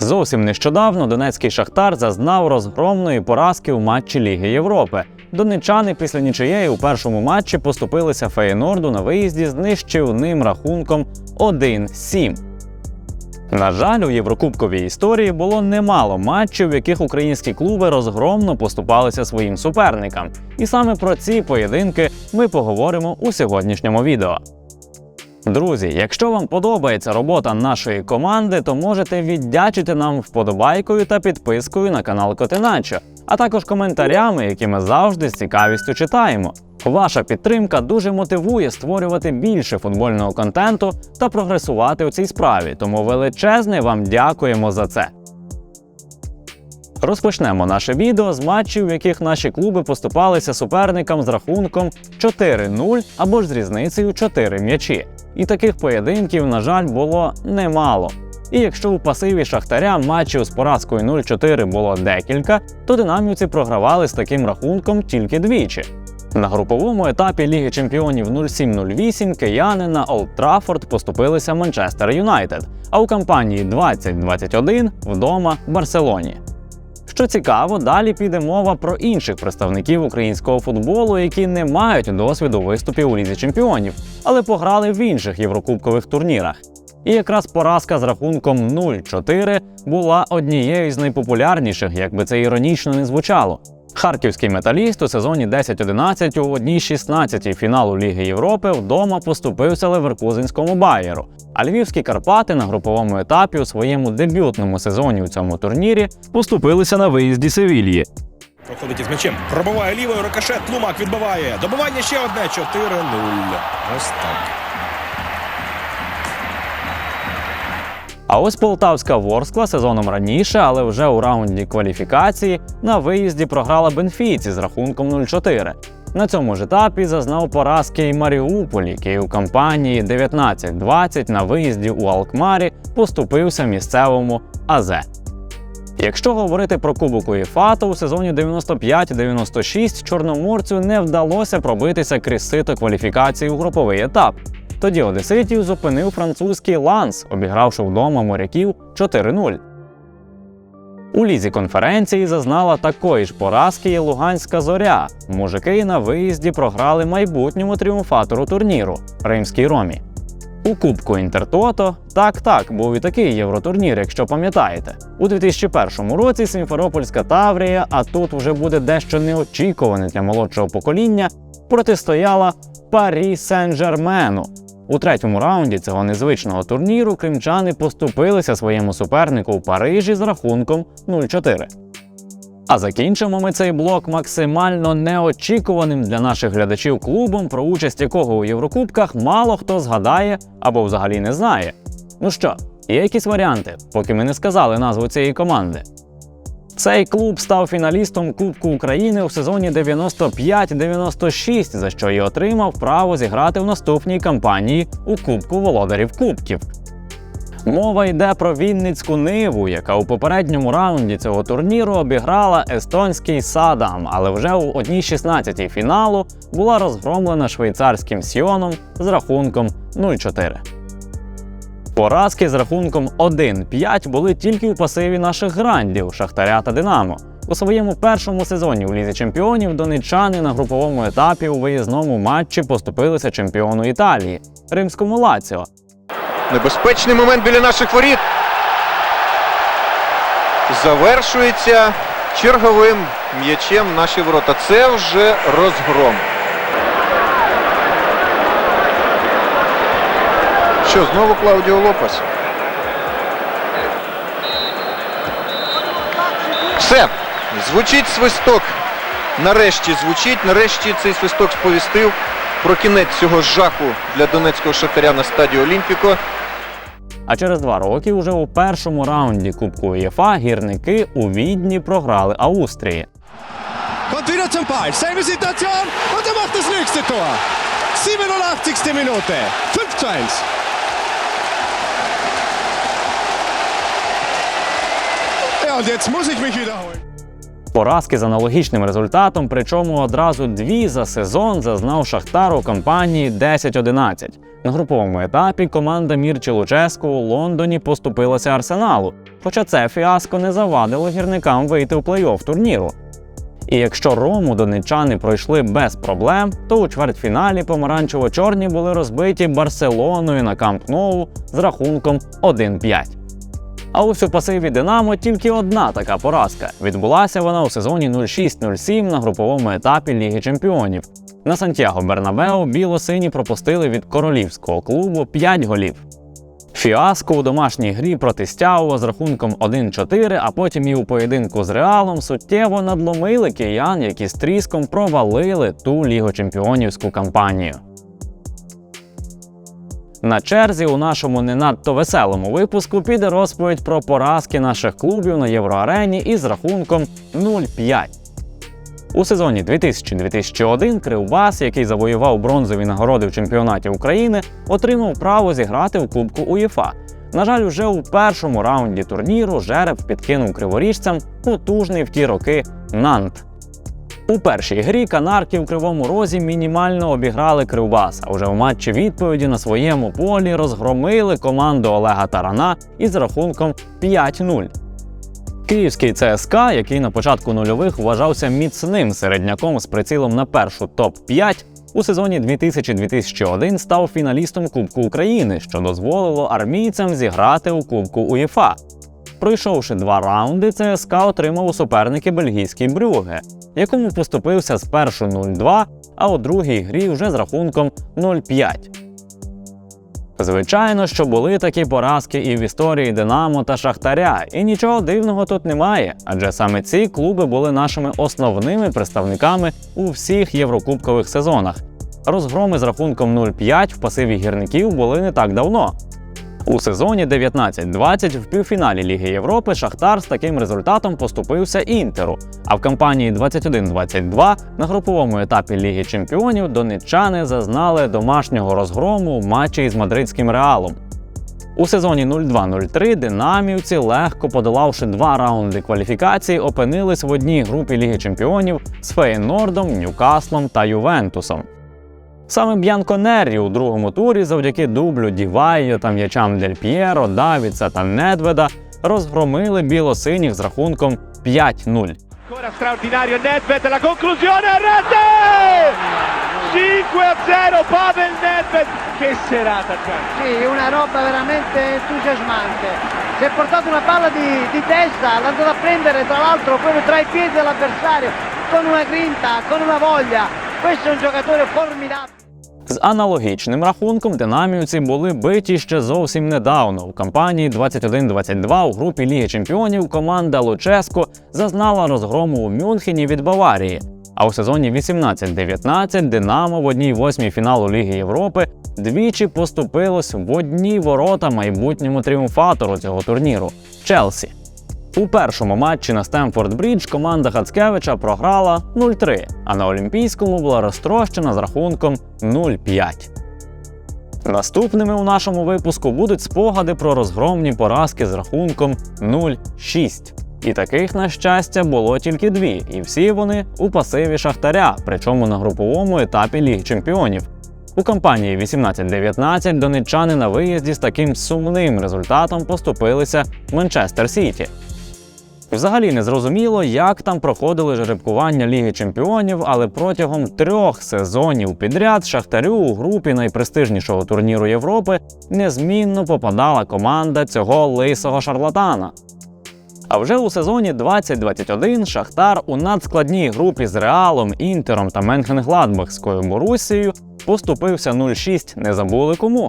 Зовсім нещодавно донецький шахтар зазнав розгромної поразки у матчі Ліги Європи. Донечани після нічиєї у першому матчі поступилися Феєнорду на виїзді з нищівним рахунком 1-7. На жаль, у Єврокубковій історії було немало матчів, в яких українські клуби розгромно поступалися своїм суперникам. І саме про ці поєдинки ми поговоримо у сьогоднішньому відео. Друзі, якщо вам подобається робота нашої команди, то можете віддячити нам вподобайкою та підпискою на канал Котиначо, а також коментарями, які ми завжди з цікавістю читаємо. Ваша підтримка дуже мотивує створювати більше футбольного контенту та прогресувати у цій справі, тому величезне вам дякуємо за це. Розпочнемо наше відео з матчів, в яких наші клуби поступалися суперникам з рахунком 4-0 або ж з різницею 4 м'ячі. І таких поєдинків, на жаль, було немало. І якщо у пасиві Шахтаря матчів з поразкою 0-4 було декілька, то динамівці програвали з таким рахунком тільки двічі. На груповому етапі Ліги Чемпіонів 07-08 кияни на Олд Траффорд поступилися Манчестер Юнайтед, а у кампанії 2021 вдома Барселоні. Що цікаво, далі піде мова про інших представників українського футболу, які не мають досвіду виступів у лізі чемпіонів, але пограли в інших єврокубкових турнірах. І якраз поразка з рахунком 0-4 була однією з найпопулярніших, як би це іронічно не звучало. Харківський металіст у сезоні 10-11 у одній 16 фіналу Ліги Європи вдома поступився Леверкузенському Байеру. А львівські Карпати на груповому етапі у своєму дебютному сезоні у цьому турнірі поступилися на виїзді Севільї. Проходить із м'ячем. Пробиває лівою рикошет. Тлумак відбиває. Добивання ще одне. 4-0. Ось так. А ось полтавська Ворскла сезоном раніше, але вже у раунді кваліфікації на виїзді програла Бенфійці з рахунком 0-4. На цьому ж етапі зазнав поразки і Маріуполь, який у кампанії 19-20 на виїзді у Алкмарі поступився місцевому АЗ. Якщо говорити про Кубок УЄФА, то у сезоні 95-96 чорноморцю не вдалося пробитися крізь сито кваліфікації у груповий етап. Тоді одеситів зупинив французький Ланс, обігравши вдома моряків 4-0. У лізі конференції зазнала такої ж поразки і Луганська зоря. Мужики на виїзді програли майбутньому тріумфатору турніру Римській Ромі. У Кубку Інтертото так так був і такий євротурнір, якщо пам'ятаєте. У 2001 році Сімферопольська Таврія, а тут вже буде дещо неочікуване для молодшого покоління, протистояла Парі Сен-Жермену. У третьому раунді цього незвичного турніру кримчани поступилися своєму супернику у Парижі з рахунком 0-4. А закінчимо ми цей блок максимально неочікуваним для наших глядачів клубом, про участь якого у Єврокубках мало хто згадає або взагалі не знає. Ну що, є якісь варіанти, поки ми не сказали назву цієї команди. Цей клуб став фіналістом Кубку України у сезоні 95-96, за що й отримав право зіграти в наступній кампанії у Кубку Володарів Кубків. Мова йде про Вінницьку Ниву, яка у попередньому раунді цього турніру обіграла естонський Садам, але вже у 1-16 фіналу була розгромлена швейцарським Сіоном з рахунком 0-4. Поразки з рахунком 1-5 були тільки у пасиві наших грандів Шахтаря та Динамо. У своєму першому сезоні у Лізі Чемпіонів донеччани на груповому етапі у виїзному матчі поступилися чемпіону Італії римському Лаціо. Небезпечний момент біля наших воріт. Завершується черговим м'ячем наші ворота. Це вже розгром. Що, знову Клаудіо Лопес? Все. Звучить свисток. Нарешті звучить. Нарешті цей свисток сповістив про кінець цього жаху для донецького шахтаря на стадії Олімпіко. А через два роки, уже у першому раунді Кубку УЄФА, гірники у Відні програли Австрії. Wieder zum Ball. Selbe Situation und er macht das nächste Tor. 87. Minute. 5 zu 1. Ja, und jetzt muss ich mich wiederholen. Поразки з аналогічним результатом, причому одразу дві за сезон зазнав Шахтар у кампанії 10-11. На груповому етапі команда Мірчі Луческу у Лондоні поступилася Арсеналу, хоча це фіаско не завадило гірникам вийти у плей-офф турніру. І якщо Рому донечани пройшли без проблем, то у чвертьфіналі помаранчево-чорні були розбиті Барселоною на Камп Ноу з рахунком 1-5. А ось у пасиві Динамо тільки одна така поразка. Відбулася вона у сезоні 06-07 на груповому етапі Ліги Чемпіонів. На Сантьяго Бернабеу біло-сині пропустили від королівського клубу 5 голів. Фіаско у домашній грі проти Стяува з рахунком 1-4, а потім і у поєдинку з Реалом суттєво надломили киян, які з тріском провалили ту Лігу чемпіонівську кампанію. На черзі у нашому не надто веселому випуску піде розповідь про поразки наших клубів на Євроарені із рахунком 0-5. У сезоні 2000-2001 Кривбас, який завоював бронзові нагороди в чемпіонаті України, отримав право зіграти в Кубку УЄФА. На жаль, уже у першому раунді турніру жереб підкинув криворіжцям потужний в ті роки Нант. У першій грі канарки в кривому розі мінімально обіграли Кривбас, а вже в матчі відповіді на своєму полі розгромили команду Олега Тарана із рахунком 5-0. Київський ЦСКА, який на початку нульових вважався міцним середняком з прицілом на першу топ-5, у сезоні 2000-2001 став фіналістом Кубку України, що дозволило армійцям зіграти у Кубку УЄФА. Пройшовши два раунди, ЦСКА отримав у суперники бельгійський Брюге, якому поступився спершу 0-2, а у другій грі вже з рахунком 0-5. Звичайно, що були такі поразки і в історії Динамо та Шахтаря, і нічого дивного тут немає, адже саме ці клуби були нашими основними представниками у всіх єврокубкових сезонах. Розгроми з рахунком 0-5 в пасиві гірників були не так давно. У сезоні 19-20 в півфіналі Ліги Європи Шахтар з таким результатом поступився Інтеру. А в кампанії 21-22 на груповому етапі Ліги Чемпіонів донеччани зазнали домашнього розгрому в матчі із мадридським реалом. У сезоні 02-03 динамівці, легко подолавши два раунди кваліфікації, опинились в одній групі Ліги Чемпіонів з Фейнордом, Ньюкаслом та Ювентусом. Саме Б'янко Неррі у другому турі завдяки дублю Дівайо та м'ячам Дель П'єро, Давіца та Недведа розгромили білосиніх з рахунком 5-0. Ancora straordinario Nedved, la conclusione a rete! 5 a 0 Pavel Nedved, che serata Gianni! Sì, una roba veramente entusiasmante. Si è portato una palla di, di testa, l'ha andato a prendere tra l'altro proprio tra i piedi dell'avversario, con una grinta, con una voglia. Questo è un giocatore formidabile. З аналогічним рахунком динамівці були биті ще зовсім недавно. У кампанії 21-22 у групі Ліги Чемпіонів команда Луческо зазнала розгрому у Мюнхені від Баварії. А у сезоні 18-19 Динамо в одній восьмій фіналу Ліги Європи двічі поступилось в одні ворота майбутньому тріумфатору цього турніру Челсі. У першому матчі на Стемфорд Брідж команда Хацкевича програла 0-3, а на Олімпійському була розтрощена з рахунком 0-5. Наступними у нашому випуску будуть спогади про розгромні поразки з рахунком 0-6. І таких, на щастя, було тільки дві, і всі вони у пасиві Шахтаря, причому на груповому етапі Ліги Чемпіонів. У кампанії 18-19 донеччани на виїзді з таким сумним результатом поступилися Манчестер Сіті. Взагалі не зрозуміло, як там проходили жеребкування Ліги Чемпіонів, але протягом трьох сезонів підряд Шахтарю у групі найпрестижнішого турніру Європи незмінно попадала команда цього лисого шарлатана. А вже у сезоні 2021 Шахтар у надскладній групі з Реалом, Інтером та Менхенгладбахською Борусією поступився 0-6, не забули кому.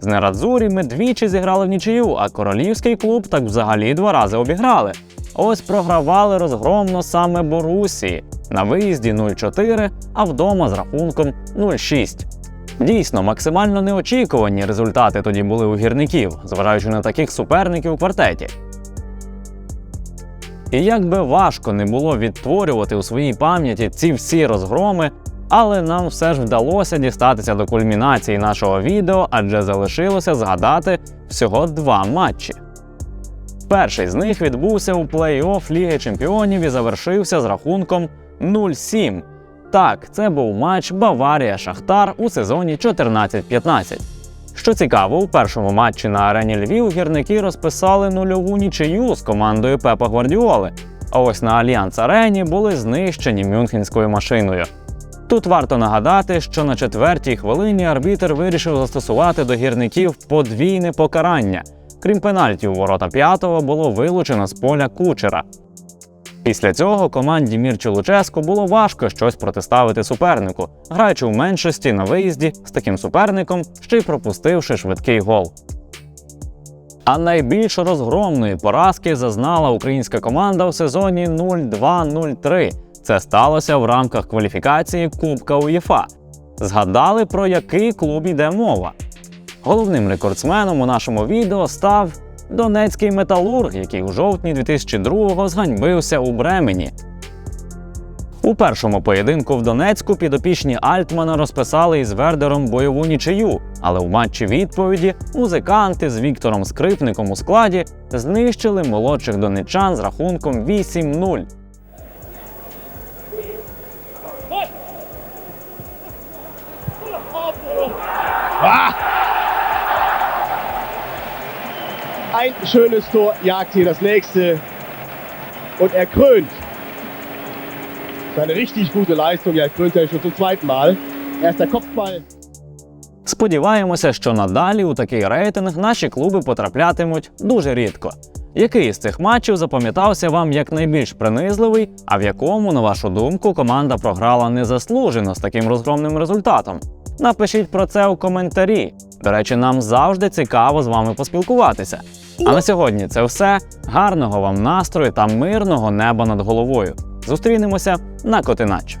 З Нерадзурі ми двічі зіграли в нічию, а королівський клуб так взагалі два рази обіграли. Ось програвали розгромно саме Борусії на виїзді 0-4, а вдома з рахунком 0-6. Дійсно, максимально неочікувані результати тоді були у гірників, зважаючи на таких суперників у квартеті. І як би важко не було відтворювати у своїй пам'яті ці всі розгроми, але нам все ж вдалося дістатися до кульмінації нашого відео, адже залишилося згадати всього два матчі. Перший з них відбувся у плей-офф Ліги Чемпіонів і завершився з рахунком 0-7. Так, це був матч Баварія Шахтар у сезоні 14-15. Що цікаво, у першому матчі на арені Львів гірники розписали нульову нічию з командою Пепа Гвардіоли. А ось на Альянс Арені були знищені мюнхенською машиною. Тут варто нагадати, що на четвертій хвилині арбітер вирішив застосувати до гірників подвійне покарання. Крім пенальті у ворота п'ятого було вилучено з поля кучера. Після цього команді Мірчі Луческо було важко щось протиставити супернику, граючи в меншості на виїзді з таким суперником, ще й пропустивши швидкий гол. А найбільш розгромної поразки зазнала українська команда в сезоні 0-2-0-3. Це сталося в рамках кваліфікації Кубка УЄФА. Згадали про який клуб йде мова. Головним рекордсменом у нашому відео став донецький металург, який у жовтні 2002-го зганьбився у Бремені. У першому поєдинку в Донецьку підопічні Альтмана розписали із Вердером бойову нічию, але у матчі відповіді музиканти з Віктором Скрипником у складі знищили молодших донечан з рахунком 8-0. Ein schönes Tor jagt hier das nächste. Und er krönt seine richtig gute Leistung. Ja, er krönt ja schon zum zweiten Mal. Erster Kopfball. Сподіваємося, що надалі у такий рейтинг наші клуби потраплятимуть дуже рідко. Який з цих матчів запам'ятався вам як найбільш принизливий, а в якому, на вашу думку, команда програла незаслужено з таким розгромним результатом? Напишіть про це у коментарі. До речі, нам завжди цікаво з вами поспілкуватися. А на сьогодні це все. Гарного вам настрою та мирного неба над головою. Зустрінемося на Котиначо.